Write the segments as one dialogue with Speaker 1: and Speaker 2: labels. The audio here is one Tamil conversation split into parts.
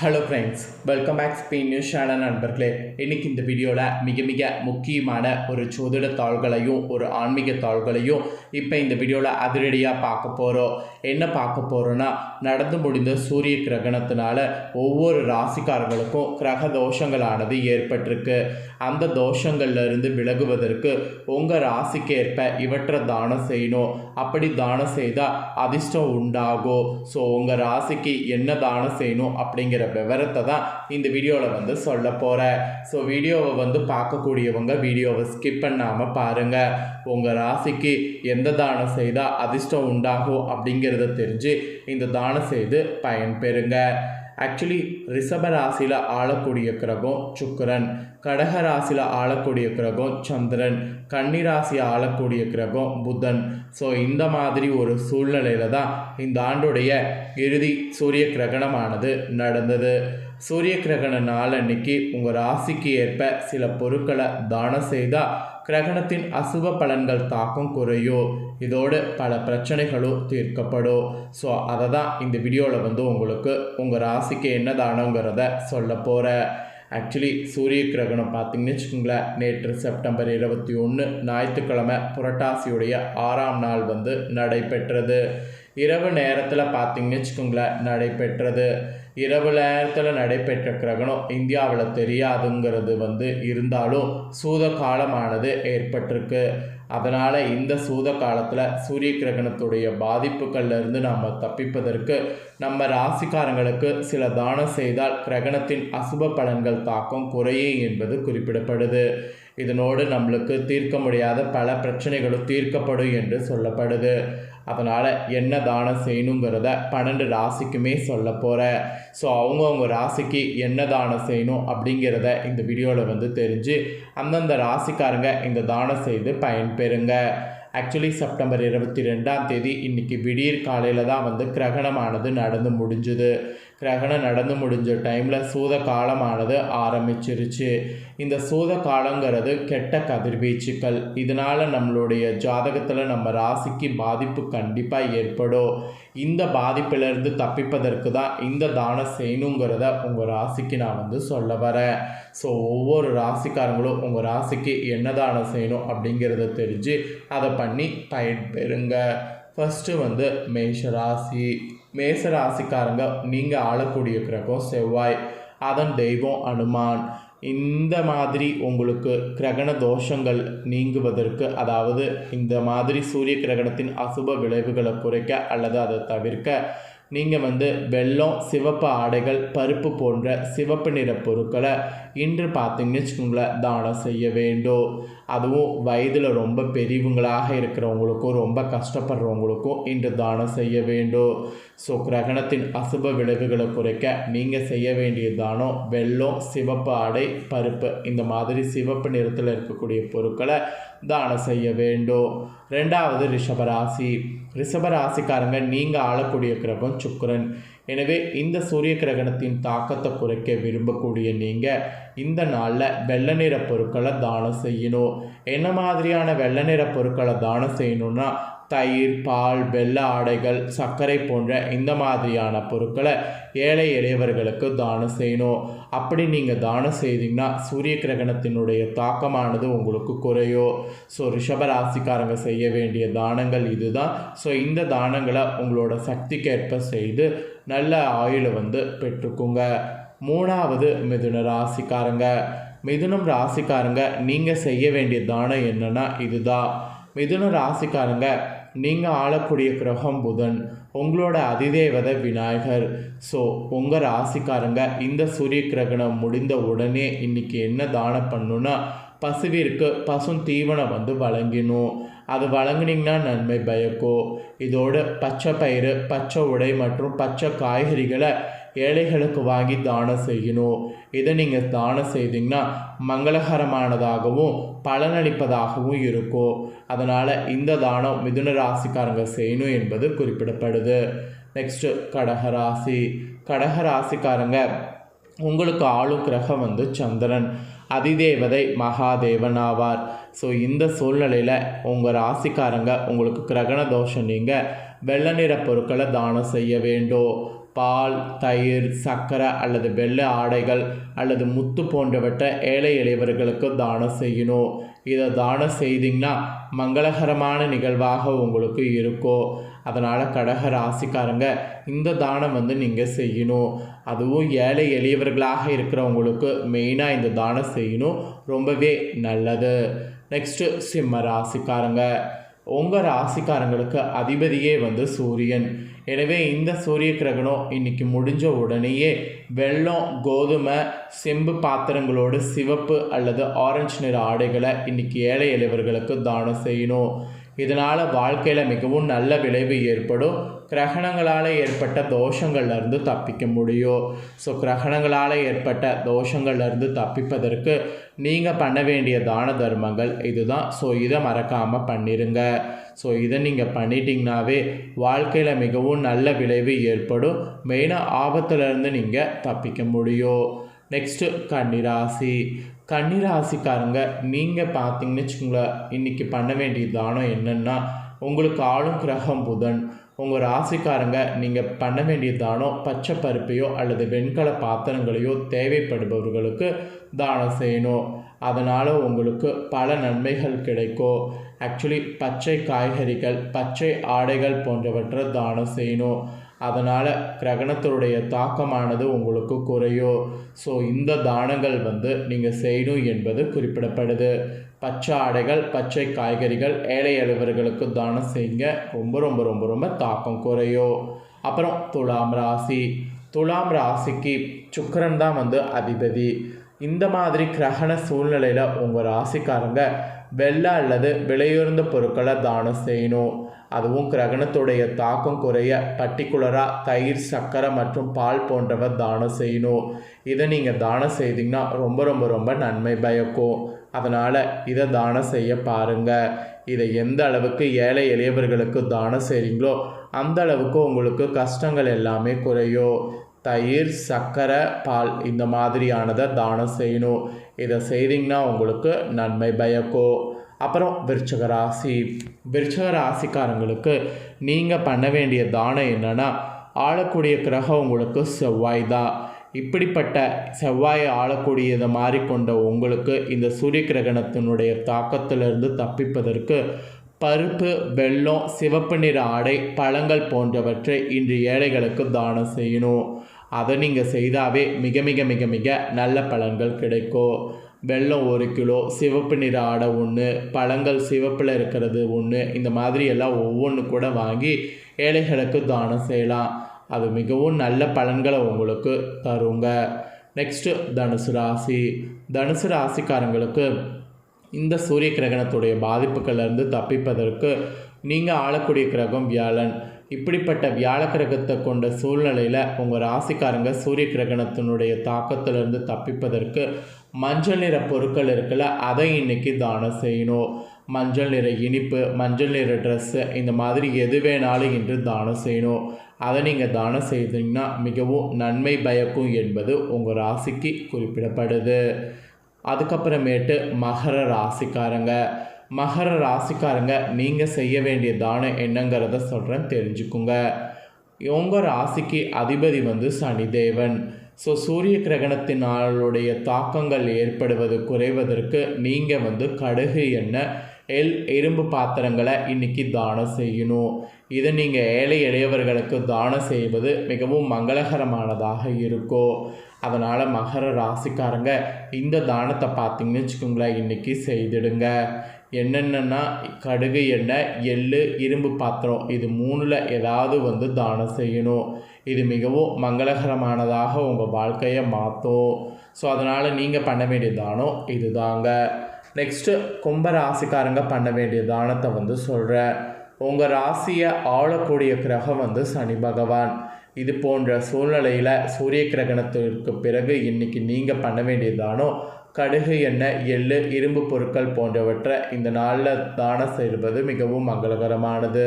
Speaker 1: Hello friends welcome back Spain news channel நண்பர்களே. இன்னைக்கு இந்த வீடியோவில் மிக மிக முக்கியமான ஒரு சோதிட தாள்களையும் ஒரு ஆன்மீக தாள்களையும் இப்போ இந்த வீடியோவில் அதிரடியாக பார்க்க போகிறோம் என்ன பார்க்க போகிறோன்னா நடந்து முடிந்த சூரிய கிரகணத்தினால ஒவ்வொரு ராசிக்காரர்களுக்கும் கிரக தோஷங்களானது ஏற்பட்டிருக்கு. அந்த தோஷங்கள்லேருந்து விலகுவதற்கு உங்கள் ராசிக்கு ஏற்ப இவற்றை தானம் செய்யணும். அப்படி தானம் செய்தால் அதிர்ஷ்டம் உண்டாகும். ஸோ உங்கள் ராசிக்கு என்ன தானம் செய்யணும் அப்படிங்கிற விவரத்தை தான் இந்த வீடியோவில் வந்து சொல்ல போகிறேன் ஸோ வீடியோவை வந்து பார்க்கக்கூடியவங்க வீடியோவை ஸ்கிப் பண்ணாமல் பாருங்கள் உங்கள் ராசிக்கு எந்த தானம் செய்தால் அதிர்ஷ்டம் உண்டாகும் அப்படிங்கிறத தெரிஞ்சு இந்த தானம் செய்து பயன்பெறுங்க. ஆக்சுவலி ரிஷப ராசியில் ஆளக்கூடிய கிரகம் சுக்கரன். கடக ராசியில் ஆளக்கூடிய கிரகம் சந்திரன். கன்னி ராசியை ஆளக்கூடிய கிரகம் புதன். ஸோ இந்த மாதிரி ஒரு சூழ்நிலையில தான் இந்த ஆண்டுடைய இறுதி சூரிய கிரகணமானது நடந்தது. சூரிய கிரகண நாள் அன்னைக்கு உங்கள் ராசிக்கு ஏற்ப சில பொருட்களை தானம் செய்தால் கிரகணத்தின் அசுப பலன்கள் தாக்கம் குறையும். இதோடு பல பிரச்சனைகளும் தீர்க்கப்படும். ஸோ அதை தான் இந்த வீடியோவில் வந்து உங்களுக்கு உங்கள் ராசிக்கு என்ன தானங்கிறத சொல்ல போகிறேன் ஆக்சுவலி சூரிய கிரகணம் பார்த்தீங்கன்னு வச்சுக்கோங்களேன் நேற்று செப்டம்பர் இருபத்தி ஒன்று ஞாயிற்றுக்கிழமை புரட்டாசியுடைய ஆறாம் நாள் வந்து நடைபெற்றது. இரவு நேரத்தில் பார்த்தீங்கன்னு வச்சுக்கோங்களேன் நடைபெற்றது. இரவு நேரத்தில் நடைபெற்ற கிரகணம் இந்தியாவில் தெரியாதுங்கிறது வந்து இருந்தாலும் சூத காலமானது ஏற்பட்டிருக்கு. அதனால் இந்த சூத காலத்தில் சூரிய கிரகணத்துடைய பாதிப்புகள்லேருந்து நாம் தப்பிப்பதற்கு நம்ம ராசிக்காரங்களுக்கு சில தானம் செய்தால் கிரகணத்தின் அசுப பலன்கள் தாக்கம் குறையும் என்பது குறிப்பிடப்படுது. இதனோடு நம்மளுக்கு தீர்க்க முடியாத பல பிரச்சனைகளும் தீர்க்கப்படும் என்று சொல்லப்படுது. அதனால் என்ன தானம் செய்யணுங்கிறத பன்னெண்டு ராசிக்குமே சொல்ல போகிறேன் ஸோ அவங்கவுங்க ராசிக்கு என்ன தானம் செய்யணும் அப்படிங்கிறத இந்த வீடியோவில் வந்து தெரிஞ்சு அந்தந்த ராசிக்காரங்க இந்த தானம் செய்து பயன்பெறுங்க. ஆக்சுவலி செப்டம்பர் இருபத்தி ரெண்டாம் தேதி இன்றைக்கி விடியற் காலையில் தான் வந்து கிரகணமானது நடந்து முடிஞ்சுது. கிரகணம் நடந்து முடிஞ்ச டைமில் சூத காலமானது ஆரம்பிச்சிருச்சு. இந்த சூத காலங்கிறது கெட்ட கதிர்வீச்சுக்கள். இதனால் நம்மளுடைய ஜாதகத்தில் நம்ம ராசிக்கு பாதிப்பு கண்டிப்பாக ஏற்படும். இந்த பாதிப்பிலிருந்து தப்பிப்பதற்கு தான் இந்த தானம் செய்யணுங்கிறத உங்கள் ராசிக்கு நான் வந்து சொல்ல வரேன். ஸோ ஒவ்வொரு ராசிக்காரங்களும் உங்கள் ராசிக்கு என்ன தானம் செய்யணும் அப்படிங்கிறத தெரிஞ்சு அதை பண்ணி பயன்பெறுங்க. ஃபஸ்ட்டு வந்து மேஷ ராசி மேச ராசிக்காரங்க நீங்கள் ஆளக்கூடிய கிரகம் செவ்வாய். அதன் தெய்வம் அனுமான். இந்த மாதிரி உங்களுக்கு கிரகண தோஷங்கள் நீங்குவதற்கு அதாவது இந்த மாதிரி சூரிய கிரகணத்தின் அசுப விளைவுகளை குறைக்க அல்லது அதை தவிர்க்க நீங்கள் வந்து வெள்ளம் சிவப்பு ஆடைகள் பருப்பு போன்ற சிவப்பு நிற பொருட்களை இன்று பார்த்தீங்கன்னு வச்சுக்கோங்களேன் தானம் செய்ய வேண்டும். அதுவும் வயதில் ரொம்ப பெரியவங்களாக இருக்கிறவங்களுக்கும் ரொம்ப கஷ்டப்படுறவங்களுக்கும் இன்று தானம் செய்ய வேண்டும். ஸோ கிரகணத்தின் அசுப விளைவுகளை குறைக்க நீங்கள் செய்ய வேண்டிய தானம் வெள்ளம் சிவப்பு ஆடை பருப்பு. இந்த மாதிரி சிவப்பு நிறத்தில் இருக்கக்கூடிய பொருட்களை தானம் செய்ய வேண்டும். ரெண்டாவது ரிஷபராசி ரிஷபராசிக்காரங்க நீங்கள் ஆளக்கூடிய கிரகம் சுக்கரன். எனவே இந்த சூரிய கிரகணத்தின் தாக்கத்தை குறைக்க விரும்பக்கூடிய நீங்கள் இந்த நாளில் வெள்ளை நிற பொருட்களை தானம் செய்யணும். என்ன மாதிரியான வெள்ளை நிற பொருட்களை தானம் செய்யணும்னா தயிர் பால் வெள்ள ஆடைகள் சர்க்கரை போன்ற இந்த மாதிரியான பொருட்களை ஏழை எளியவர்களுக்கு தானம் செய்யணும். அப்படி நீங்கள் தானம் செய்தீங்கன்னா சூரிய கிரகணத்தினுடைய தாக்கமானது உங்களுக்கு குறையும் ஸோ ரிஷபராசிக்காரங்க செய்ய வேண்டிய தானங்கள் இதுதான். ஸோ இந்த தானங்களை உங்களோட சக்திக்கேற்ப செய்து நல்ல ஆயுளை வந்து பெற்றுக்குங்க. மூணாவது மிதுன ராசிக்காரங்க. மிதுனம் ராசிக்காரங்க நீங்கள் செய்ய வேண்டிய தானம் என்னென்னா இதுதான். மிதுன ராசிக்காரங்க நீங்கள் ஆளக்கூடிய கிரகம் புதன் உங்களோட அதிதேவதை விநாயகர். ஸோ உங்கள் ராசிக்காரங்க இந்த சூரிய கிரகணம் முடிந்த உடனே இன்றைக்கி என்ன தானம் பண்ணுன்னா பசுவிற்கு பசும் தீவனம் வந்து வழங்கினோம் அது வழங்குனீங்கன்னா நன்மை பயக்கும். இதோடு பச்சை பயிறு பச்சை உடை மற்றும் பச்சை காய்கறிகளை ஏழைகளுக்கு வாங்கி தானம் செய்யணும் இதை நீங்கள் தானம் செய்தீங்கன்னா மங்களகரமானதாகவும் பலனளிப்பதாகவும் இருக்கும் அதனால் இந்த தானம் மிதுன ராசிக்காரங்க செய்யணும் என்பது குறிப்பிடப்படுது. நெக்ஸ்ட்டு கடகராசி கடகராசிக்காரங்க உங்களுக்கு ஆளும் கிரகம் வந்து சந்திரன். அதிதேவதை மகாதேவன் ஆவார். ஸோ இந்த சூழ்நிலையில் உங்கள் ராசிக்காரங்க உங்களுக்கு கிரகண தோஷம் நீங்கள் வெள்ளை நிற பொருட்களை தானம் செய்ய வேண்டும். பால் தயிர் சர்க்கரை அல்லது வெள்ளை ஆடைகள் அல்லது முத்து போன்றவற்றை ஏழை எளியவர்களுக்கு தானம் செய்யணும். இதை தானம் செய்தீங்கன்னா மங்களகரமான நிகழ்வாக உங்களுக்கு இருக்கும். அதனால் கடக ராசிக்காரங்க இந்த தானம் வந்து நீங்கள் செய்யணும். அதுவும் ஏழை எளியவர்களாக இருக்கிறவங்களுக்கு மெயினாக இந்த தானம் செய்யணும். ரொம்பவே நல்லது. நெக்ஸ்ட்டு சிம்ம ராசிக்காரங்க. உங்கள் ராசிக்காரங்களுக்கு அதிபதியே வந்து சூரியன். எனவே இந்த சூரிய கிரகணம் இன்னைக்கு முடிஞ்ச உடனேயே வெள்ளம் கோதுமை செம்பு பாத்திரங்களோடு சிவப்பு அல்லது ஆரஞ்சு நிற ஆடைகளை இன்னைக்கு ஏழை இளைவர்களுக்கு தானம் செய்யணும். இதனால் வாழ்க்கையில் மிகவும் நல்ல விளைவு ஏற்படும். கிரகணங்களால் ஏற்பட்ட தோஷங்கள்லேருந்து தப்பிக்க முடியும். ஸோ கிரகணங்களால் ஏற்பட்ட தோஷங்கள்லேருந்து தப்பிப்பதற்கு நீங்கள் பண்ண வேண்டிய தான தர்மங்கள் இதுதான். ஸோ இதை மறக்காமல் பண்ணிடுங்க ஸோ இதை நீங்கள் பண்ணிட்டீங்கனாவே வாழ்க்கையில் மிகவும் நல்ல விளைவு ஏற்படும். மெயினாக ஆபத்துலேருந்து நீங்கள் தப்பிக்க முடியும். நெக்ஸ்ட்டு கன்னிராசி. கன்னிராசிக்காரங்க நீங்கள் பார்த்தீங்கன்னு வச்சுக்கோங்களேன் இன்றைக்கி பண்ண வேண்டிய தானம் என்னென்னா உங்களுக்கு ஆளும் கிரகம் புதன். உங்கள் ராசிக்காரங்க நீங்கள் பண்ண வேண்டிய தானம் பச்சை பருப்பையோ அல்லது வெண்கல பாத்திரங்களையோ தேவைப்படுபவர்களுக்கு தானம் செய்யணும். அதனால் உங்களுக்கு பல நன்மைகள் கிடைக்கும். ஆக்சுவலி பச்சை காய்கறிகள் பச்சை ஆடைகள் போன்றவற்றை தானம் செய்யணும். அதனால் கிரகணத்தினுடைய தாக்கமானது உங்களுக்கு குறையும் ஸோ இந்த தானங்கள் வந்து நீங்கள் செய்யணும் என்பது குறிப்பிடப்படுது. பச்சை ஆடைகள் பச்சை காய்கறிகள் ஏழை எழுவர்களுக்கு தானம் செய்யுங்க. ரொம்ப ரொம்ப ரொம்ப ரொம்ப தாக்கம் குறையும் அப்புறம் துலாம் ராசி. துலாம் ராசிக்கு சுக்கரன் தான் வந்து அதிபதி. இந்த மாதிரி கிரகண சூழ்நிலையில் உங்கள் ராசிக்காரங்க வெள்ளை அல்லது விலையுயர்ந்த பொருட்களை தானம் செய்யணும். அதுவும் கிரகணத்துடைய தாக்கம் குறைய பர்டிகுலராக தயிர் சர்க்கரை மற்றும் பால் போன்றவை தானம் செய்யணும். இதை நீங்கள் தானம் செய்தீங்கன்னா ரொம்ப ரொம்ப ரொம்ப நன்மை பயக்கும். அதனால் இதை தானம் செய்ய பாருங்கள் இதை எந்த அளவுக்கு ஏழை எளியவர்களுக்கு தானம் செய்கிறீங்களோ அந்த அளவுக்கு உங்களுக்கு கஷ்டங்கள் எல்லாமே குறையும். தயிர் சர்க்கரை பால் இந்த மாதிரியானதை தானம் செய்யணும். இதை செய்தீங்கன்னா உங்களுக்கு நன்மை பயக்கும். அப்புறம் விருச்சக ராசி விருச்சக ராசிக்காரங்களுக்கு நீங்கள் பண்ண வேண்டிய தானம் என்னென்னா ஆளக்கூடிய கிரகம் உங்களுக்கு செவ்வாய் தான். இப்படிப்பட்ட செவ்வாயை ஆளக்கூடியதை மாறிக்கொண்ட உங்களுக்கு இந்த சூரிய கிரகணத்தினுடைய தாக்கத்திலிருந்து தப்பிப்பதற்கு பருப்பு வெள்ளம் சிவப்பு நிற ஆடை பழங்கள் போன்றவற்றை இன்று ஏழைகளுக்கு தானம் செய்யணும். அதை நீங்கள் செய்தாவே மிக மிக மிக மிக நல்ல பலன்கள் கிடைக்கும். வெல்லம் ஒரு கிலோ சிவப்பு நிற ஆடை ஒன்று பழங்கள் சிவப்பில் இருக்கிறது ஒன்று இந்த மாதிரி எல்லாம் ஒவ்வொன்று கூட வாங்கி ஏழைகளுக்கு தானம் செய்யலாம். அது மிகவும் நல்ல பலன்களை உங்களுக்கு தருங்க. நெக்ஸ்ட்டு தனுசு ராசி. தனுசு ராசிக்காரங்களுக்கு இந்த சூரிய கிரகணத்துடைய பாதிப்புகள்லேருந்து தப்பிப்பதற்கு நீங்கள் ஆளக்கூடிய கிரகம் வியாழன். இப்படிப்பட்ட வியாழ கிரகத்தை கொண்ட சூழ்நிலையில் உங்கள் ராசிக்காரங்க சூரிய கிரகணத்தினுடைய தாக்கத்திலிருந்து தப்பிப்பதற்கு மஞ்சள் நிற பொருட்கள் இருக்குல்ல அதை இன்றைக்கி தானம் செய்யணும். மஞ்சள் நிற இனிப்பு மஞ்சள் நிற ட்ரெஸ்ஸு இந்த மாதிரி எது வேணாலும் இன்று தானம் செய்யணும். அதை நீங்கள் தானம் செய்தீங்கன்னா மிகவும் நன்மை பயக்கும் என்பது உங்கள் ராசிக்கு குறிப்பிடப்படுது. அதுக்கப்புறமேட்டு மகர ராசிக்காரங்க. மகர ராசிக்காரங்க நீங்கள் செய்ய வேண்டிய தானம் என்னங்கிறத சொல்கிறேன் தெரிஞ்சுக்குங்க. உங்கள் ராசிக்கு அதிபதி வந்து சனிதேவன். ஸோ சூரிய கிரகணத்தினாலுடைய தாக்கங்கள் ஏற்படுவது குறைவதற்கு நீங்கள் வந்து கடுகு எண்ணெய் எல் இரும்பு பாத்திரங்களை இன்றைக்கி தானம் செய்யணும். இதை நீங்கள் ஏழை எளியவர்களுக்கு தானம் செய்வது மிகவும் மங்களகரமானதாக இருக்கும். அதனால் மகர ராசிக்காரங்க இந்த தானத்தை பார்த்தீங்கன்னு வச்சுக்கோங்களேன் இன்றைக்கி செய்திடுங்க. என்னென்னா கடுகு எண்ணெய் எள் இரும்பு பாத்திரம். இது மூணில் ஏதாவது வந்து தானம் செய்யணும். இது மிகவும் மங்களகரமானதாக உங்கள் வாழ்க்கையை மாற்றும் ஸோ அதனால் நீங்கள் பண்ண வேண்டிய தானம் இது தாங்க நெக்ஸ்ட்டு கும்ப ராசிக்காரங்க பண்ண வேண்டிய தானத்தை வந்து சொல்கிறேன் உங்கள் ராசியை ஆளக்கூடிய கிரகம் வந்து சனி பகவான். இது போன்ற சூழ்நிலையில் சூரிய கிரகணத்திற்கு பிறகு இன்றைக்கி நீங்கள் பண்ண வேண்டியதானோ? கடுகு எண்ணெய் எள்ளு இரும்பு பொருட்கள் போன்றவற்றை இந்த நாளில் தானம் செய்வது மிகவும் மங்களகரமானது.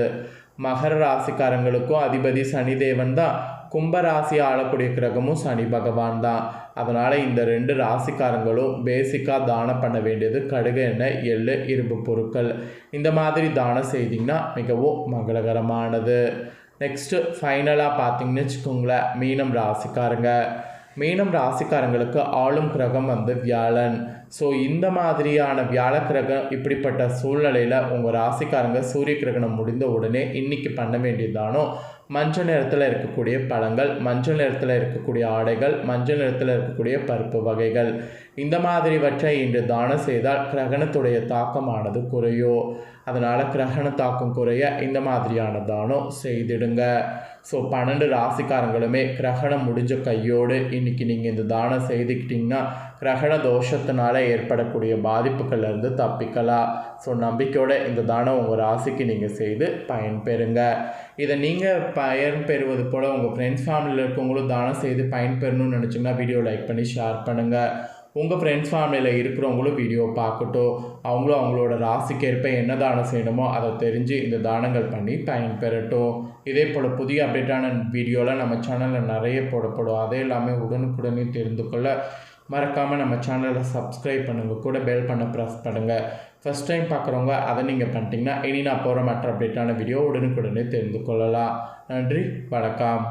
Speaker 1: மகர ராசிக்காரங்களுக்கும் அதிபதி சனி தேவன் தான். கும்ப ராசி ஆளக்கூடிய கிரகமும் சனி பகவான் தான். அதனால் இந்த ரெண்டு ராசிக்காரங்களும் பேசிக்காக தானம் பண்ண வேண்டியது கடுகு எண்ணெய் எள்ளு இரும்பு பொருட்கள். இந்த மாதிரி தானம் செய்திங்கன்னா மிகவும் மங்களகரமானது. நெக்ஸ்ட்டு ஃபைனலாக பார்த்தீங்கன்னு வச்சுக்கோங்களேன். மீனம் ராசிக்காரங்க. மீனம் ராசிக்காரங்களுக்கு ஆளும் கிரகம் வந்து வியாழன். ஸோ இந்த மாதிரியான வியாழ கிரகம் இப்படிப்பட்ட சூழ்நிலையில் உங்கள் ராசிக்காரங்க சூரிய கிரகணம் முடிந்த உடனே இன்னைக்கு பண்ண வேண்டியதானோ மஞ்சள் நிறத்தில் இருக்கக்கூடிய பழங்கள் மஞ்சள் நிறத்தில் இருக்கக்கூடிய ஆடைகள் மஞ்சள் நிறத்தில் இருக்கக்கூடிய பருப்பு வகைகள். இந்த மாதிரிவற்றை இன்று தானம் செய்தால் கிரகணத்துடைய தாக்கமானது குறையோ அதனால் கிரகண தாக்கம் குறைய இந்த மாதிரியான தானம் செய்திடுங்க. ஸோ பன்னெண்டு ராசிக்காரங்களுமே கிரகணம் முடிஞ்ச கையோடு இன்றைக்கி நீங்கள் இந்த தானம் செய்துக்கிட்டிங்கன்னா கிரகண தோஷத்தினால ஏற்படக்கூடிய பாதிப்புகள்லேருந்து தப்பிக்கலாம். ஸோ நம்பிக்கையோட இந்த தானம் உங்கள் ராசிக்கு நீங்கள் செய்து பயன்பெறுங்க. இதை நீங்கள் பயன்பெறுவது போல் உங்கள் ஃப்ரெண்ட்ஸ் ஃபேமிலியில் இருக்கவங்களும் தானம் செய்து பயன்பெறணும்னு நினச்சிங்கன்னா வீடியோ லைக் பண்ணி ஷேர் பண்ணுங்கள் உங்கள் ஃப்ரெண்ட்ஸ் ஃபேமிலியில் இருக்கிறவங்களும் வீடியோ பார்க்கட்டும் அவங்களும் அவங்களோட ராசிக்கேற்ப என்ன தானம் செய்யணுமோ அதை தெரிஞ்சு இந்த தானங்கள் பண்ணி பயன்பெறட்டும். இதே போல் புதிய அப்டேட்டான வீடியோலாம் நம்ம சேனலில் நிறைய போடப்படும். அதே எல்லாமே உடனுக்குடனே தெரிந்து கொள்ள மறக்காமல் நம்ம சேனலை சப்ஸ்கிரைப் பண்ணுங்கள் கூட பெல் பண்ண ப்ரெஸ் பண்ணுங்கள் ஃபஸ்ட் டைம் பார்க்குறவங்க அதை நீங்கள் பண்ணிட்டீங்கன்னா இனி நான் போகிற மற்ற அப்டேட்டான வீடியோ உடனுக்குடனே தெரிந்து கொள்ளலாம். நன்றி வணக்கம்.